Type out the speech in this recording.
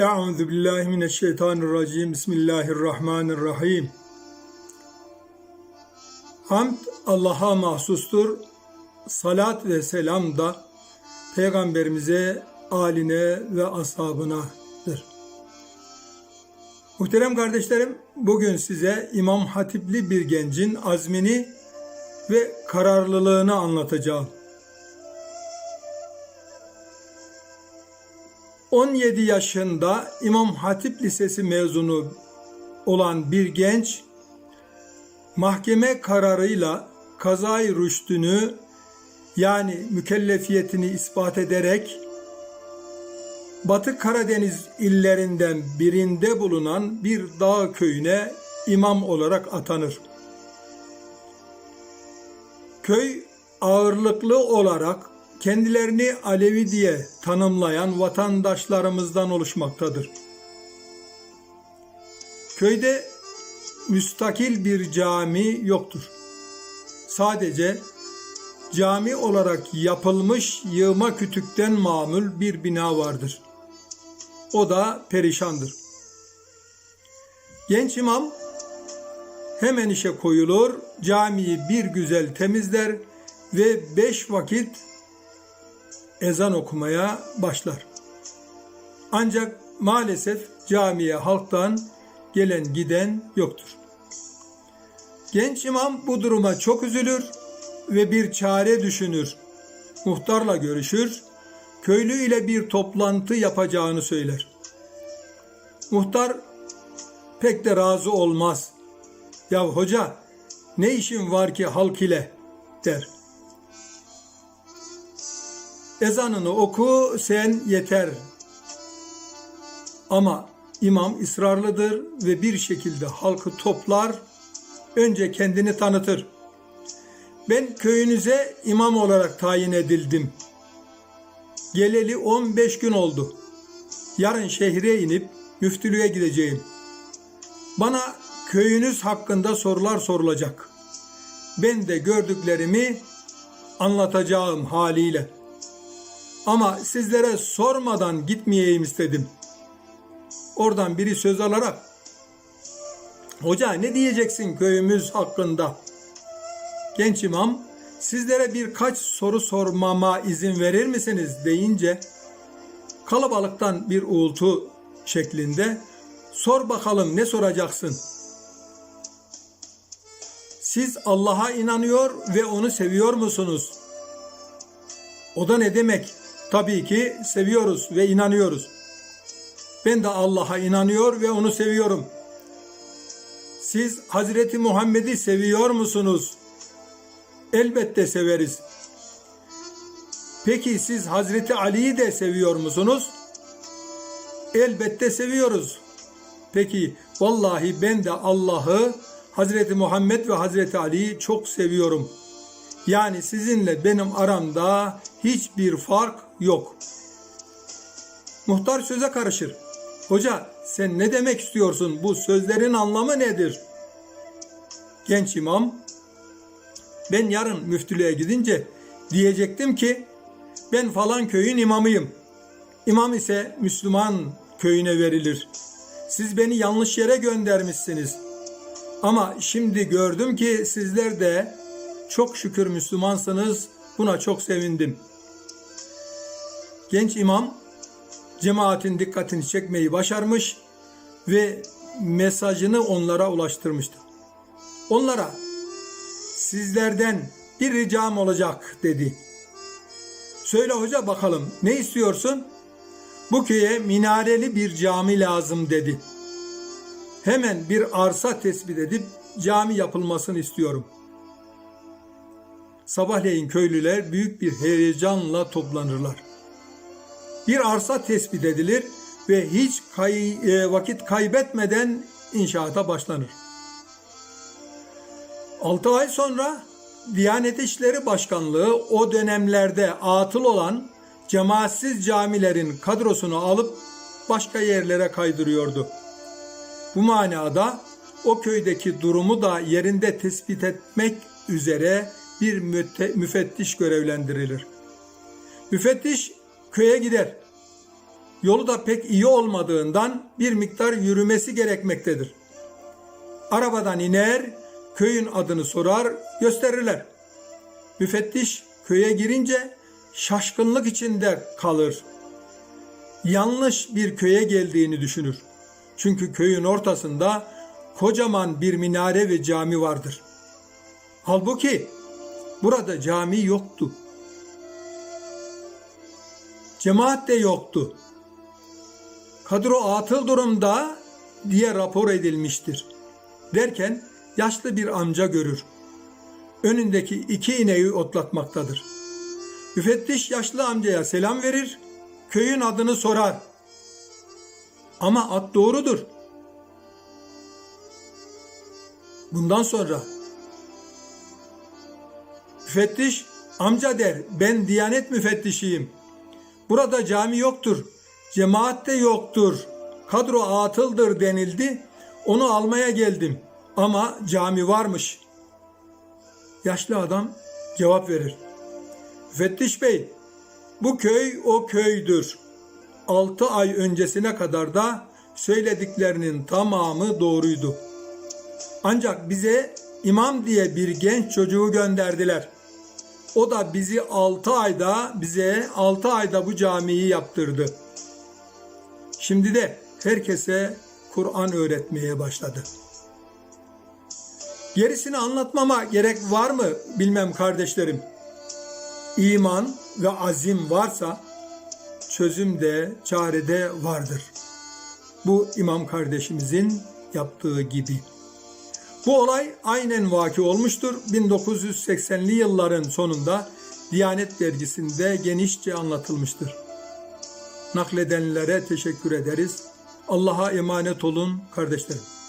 Euzu billahi mineşşeytanirracim. Bismillahirrahmanirrahim. Hamd Allah'a mahsustur. Salat ve selam da peygamberimize, aline ve ashabınadır. Muhterem kardeşlerim, bugün size İmam Hatipli bir gencin azmini ve kararlılığını anlatacağım. 17 yaşında İmam Hatip Lisesi mezunu olan bir genç mahkeme kararıyla kazayı rüştünü yani mükellefiyetini ispat ederek Batı Karadeniz illerinden birinde bulunan bir dağ köyüne imam olarak atanır. Köy ağırlıklı olarak kendilerini Alevi diye tanımlayan vatandaşlarımızdan oluşmaktadır. Köyde müstakil bir cami yoktur. Sadece cami olarak yapılmış yığma kütükten mamul bir bina vardır. O da perişandır. Genç imam hemen işe koyulur, camiyi bir güzel temizler ve beş vakit ezan okumaya başlar. Ancak maalesef camiye halktan gelen giden yoktur. Genç imam bu duruma çok üzülür ve bir çare düşünür. Muhtarla görüşür, köylü ile bir toplantı yapacağını söyler. Muhtar pek de razı olmaz. Ya hoca ne işin var ki halk ile der. Ezanını oku sen yeter. Ama imam ısrarlıdır ve bir şekilde halkı toplar, önce kendini tanıtır. Ben köyünüze imam olarak tayin edildim. Geleli 15 gün oldu. Yarın şehre inip müftülüğe gideceğim. Bana köyünüz hakkında sorular sorulacak. Ben de gördüklerimi anlatacağım haliyle. Ama sizlere sormadan gitmeyeyim istedim. Oradan biri söz alarak Hoca ne diyeceksin köyümüz hakkında? Genç imam sizlere birkaç soru sormama izin verir misiniz deyince kalabalıktan bir uğultu şeklinde sor bakalım ne soracaksın? Siz Allah'a inanıyor ve onu seviyor musunuz? O da ne demek? Tabii ki seviyoruz ve inanıyoruz. Ben de Allah'a inanıyor ve onu seviyorum. Siz Hazreti Muhammed'i seviyor musunuz? Elbette severiz. Peki siz Hazreti Ali'yi de seviyor musunuz? Elbette seviyoruz. Peki vallahi ben de Allah'ı, Hazreti Muhammed ve Hazreti Ali'yi çok seviyorum. Yani sizinle benim aramda hiçbir fark yok. Muhtar söze karışır. Hoca sen ne demek istiyorsun? Bu sözlerin anlamı nedir? Genç imam ben yarın müftülüğe gidince diyecektim ki ben falan köyün imamıyım. İmam ise Müslüman köyüne verilir. Siz beni yanlış yere göndermişsiniz. Ama şimdi gördüm ki sizler de çok şükür Müslümansınız. Buna çok sevindim. Genç imam cemaatin dikkatini çekmeyi başarmış ve mesajını onlara ulaştırmıştı. Onlara sizlerden bir ricam olacak dedi. Söyle hoca bakalım ne istiyorsun? Bu köye minareli bir cami lazım dedi. Hemen bir arsa tespit edip cami yapılmasını istiyorum. Sabahleyin köylüler büyük bir heyecanla toplanırlar. Bir arsa tespit edilir ve hiç kay, e, vakit kaybetmeden inşaata başlanır. 6 ay sonra Diyanet İşleri Başkanlığı o dönemlerde atıl olan cemaatsiz camilerin kadrosunu alıp başka yerlere kaydırıyordu. Bu manada o köydeki durumu da yerinde tespit etmek üzere bir müfettiş görevlendirilir. Müfettiş köye gider. Yolu da pek iyi olmadığından bir miktar yürümesi gerekmektedir. Arabadan iner, köyün adını sorar, gösterirler. Müfettiş köye girince şaşkınlık içinde kalır. Yanlış bir köye geldiğini düşünür. Çünkü köyün ortasında kocaman bir minare ve cami vardır. Halbuki burada cami yoktu. Cemaat de yoktu. Kadro atıl durumda diye rapor edilmiştir. Derken yaşlı bir amca görür. Önündeki iki ineği otlatmaktadır. Müfettiş yaşlı amcaya selam verir, köyün adını sorar. Ama at doğrudur. Bundan sonra müfettiş amca der ben diyanet müfettişiyim. Burada cami yoktur. Cemaat de yoktur. Kadro atıldır denildi. Onu almaya geldim. Ama cami varmış. Yaşlı adam cevap verir. Müfettiş bey, bu köy o köydür. Altı ay öncesine kadar da söylediklerinin tamamı doğruydu. Ancak bize imam diye bir genç çocuğu gönderdiler. O da bizi altı ayda bize altı ayda bu camiyi yaptırdı. Şimdi de herkese Kur'an öğretmeye başladı. Gerisini anlatmama gerek var mı bilmem kardeşlerim. İman ve azim varsa çözüm de çare de vardır. Bu imam kardeşimizin yaptığı gibi. Bu olay aynen vaki olmuştur. 1980'li yılların sonunda Diyanet dergisinde genişçe anlatılmıştır. Nakledenlere teşekkür ederiz. Allah'a emanet olun kardeşlerim.